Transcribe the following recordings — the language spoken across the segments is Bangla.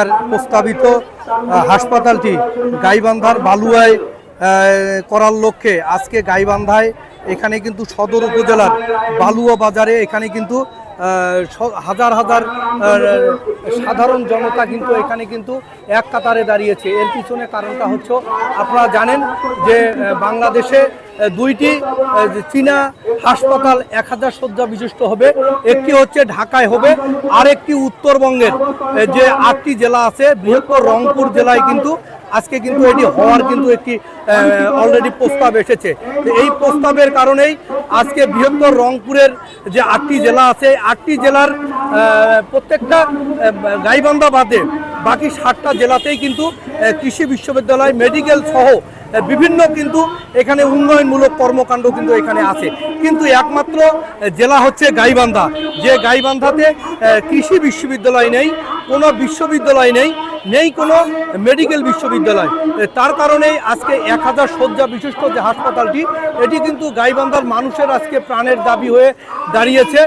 আর প্রস্তাবিত হাসপাতালটি গাইবান্ধার বালুয়ায় করার লক্ষ্যে আজকে গাইবান্ধায় এখানে কিন্তু সদর উপজেলার বালুয়া বাজারে এখানে কিন্তু হাজার হাজার সাধারণ জনতা কিন্তু এখানে কিন্তু এক কাতারে দাঁড়িয়েছে। এর পিছনে কারণটা হচ্ছে, আপনারা জানেন যে বাংলাদেশে দুইটি চীনা হাসপাতাল এক হাজার শয্যা বিশিষ্ট হবে, একটি হচ্ছে ঢাকায় হবে আর একটি উত্তরবঙ্গের যে আটটি জেলা আছে, বৃহত্তর রংপুর জেলায় কিন্তু, আজকে কিন্তু এটি হওয়ার কিন্তু একটি অলরেডি প্রস্তাব এসেছে। তো এই প্রস্তাবের কারণেই আজকে বৃহত্তর রংপুরের যে আটটি জেলা আছে আটটি জেলার প্রত্যেকটা গাইবান্ধা বাদে বাকি ষাটটা জেলাতেই কিন্তু কৃষি বিশ্ববিদ্যালয়, মেডিকেল সহ বিভিন্ন কিন্তু এখানে উন্নয়নমূলক কর্মকাণ্ড কিন্তু এখানে আছে। কিন্তু একমাত্র জেলা হচ্ছে গাইবান্ধা। যে গাইবান্ধাতে কৃষি বিশ্ববিদ্যালয় নেই, কোনো বিশ্ববিদ্যালয় নেই নেই কোনো মেডিকেল বিশ্ববিদ্যালয়। তার কারণেই আজকে এক হাজার শয্যা বিশিষ্ট যে হাসপাতালটি, এটি কিন্তু গাইবান্ধার মানুষের আজকে প্রাণের দাবি হয়ে দাঁড়িয়েছে।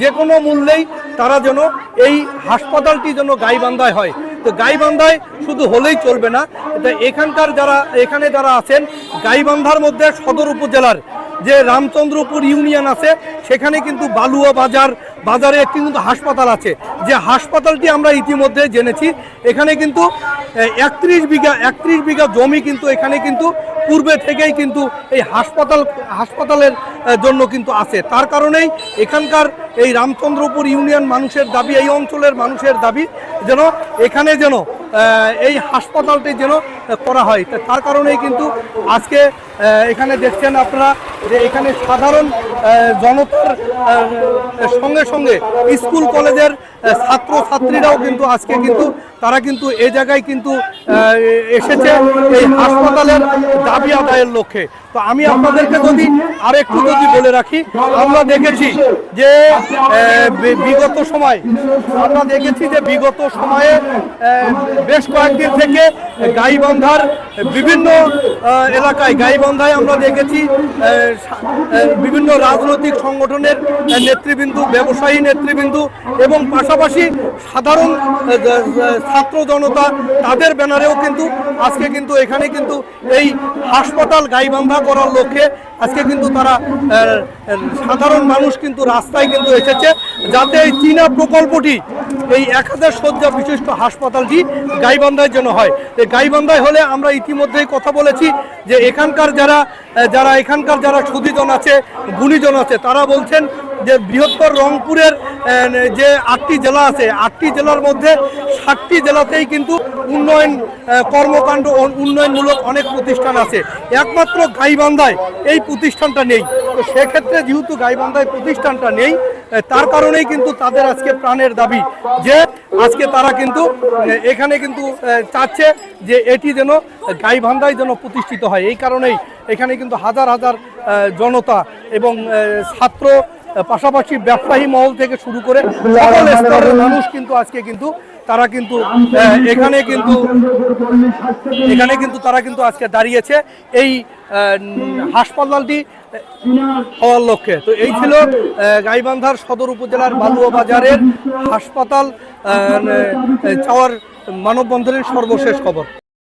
যে কোনো মূল্যেই তারা যেন এই হাসপাতালটি যেন গাইবান্ধায় হয়। তো গাইবান্ধায় শুধু হলেই চলবে না। এখানকার যারা এখানে যারা আছেন, গাইবান্ধার মধ্যে সদর উপজেলার যে রামচন্দ্রপুর ইউনিয়ন আছে, সেখানে কিন্তু বালুয়া বাজার, বাজারে একটি কিন্তু হাসপাতাল আছে। যে হাসপাতালটি আমরা ইতিমধ্যে জেনেছি, এখানে কিন্তু একত্রিশ বিঘা একত্রিশ বিঘা জমি কিন্তু এখানে কিন্তু পূর্বে থেকেই কিন্তু এই হাসপাতাল, হাসপাতালের জন্য কিন্তু আছে। তার কারণেই এখানকার এই রামচন্দ্রপুর ইউনিয়ন মানুষের দাবি, এই অঞ্চলের মানুষের দাবি যেন এখানে যেন এই হাসপাতালটি যেন করা হয়। তার কারণেই কিন্তু আজকে এখানে দেখছেন আপনারা যে এখানে সাধারণ জনতার সঙ্গে সঙ্গে স্কুল, কলেজের ছাত্র ছাত্রীরাও কিন্তু আজকে কিন্তু, তারা কিন্তু এ জায়গায় কিন্তু এসেছে এই হাসপাতালের দাবি আদায়ের লক্ষ্যে। তো আমি আপনাদেরকে যদি আরেকটু যদি বলে রাখি, আমরা দেখেছি যে বিগত সময়, আমরা দেখেছি যে বিগত সময়ে বেশ কয়েকদিন থেকে গাইবান্ধার বিভিন্ন এলাকায় গাইবন্ধায় আমরা দেখেছি বিভিন্ন রাজনৈতিক সংগঠনের নেতৃবৃন্দ, ব্যবসায়ী নেতৃবৃন্দ এবং পাশাপাশি সাধারণ ছাত্র জনতা তাদের ব্যানারেও কিন্তু আজকে কিন্তু এখানে কিন্তু এই হাসপাতাল গাইবান্ধা করার লক্ষ্যে আজকে কিন্তু তারা সাধারণ মানুষ কিন্তু রাস্তায় কিন্তু এসেছে যাতে এই চীনা প্রকল্পটি, এই এক হাজার শয্যা বিশিষ্ট হাসপাতালটি গাইবান্ধায় জন্য হয়। এই গাইবান্ধায় হলে আমরা ইতিমধ্যেই কথা বলেছি যে এখানকার যারা যারা এখানকার যারা সুদীজন আছে, গুণীজন আছে, তারা বলছেন যে বৃহত্তর রংপুরের যে আটটি জেলা আছে, আটটি জেলার মধ্যে ষাটটি জেলাতেই কিন্তু উন্নয়ন কর্মকাণ্ড উন্নয়নমূলক অনেক প্রতিষ্ঠান আছে। একমাত্র গাইবান্ধায় এই প্রতিষ্ঠানটা নেই। তো সেক্ষেত্রে যেহেতু গাইবান্ধায় প্রতিষ্ঠানটা নেই তার কারণেই কিন্তু তাদের আজকে প্রাণের দাবি যে আজকে তারা কিন্তু এখানে কিন্তু চাচ্ছে যে এটি যেন গাইবান্ধায় যেন প্রতিষ্ঠিত হয়। এই কারণেই এখানে কিন্তু হাজার হাজার জনতা এবং ছাত্র পাশাপাশি ব্যবসায়ী মহল থেকে শুরু করে সকল স্তরের মানুষ কিন্তু আজকে কিন্তু তারা কিন্তু এখানে কিন্তু এখানে কিন্তু তারা কিন্তু আজকে দাঁড়িয়েছে এই হাসপাতালটি হওয়ার লক্ষ্যে। তো এই ছিল গাইবান্ধার সদর উপজেলার বালুয়া বাজারের হাসপাতাল চাওয়ার মানববন্ধনের সর্বশেষ খবর।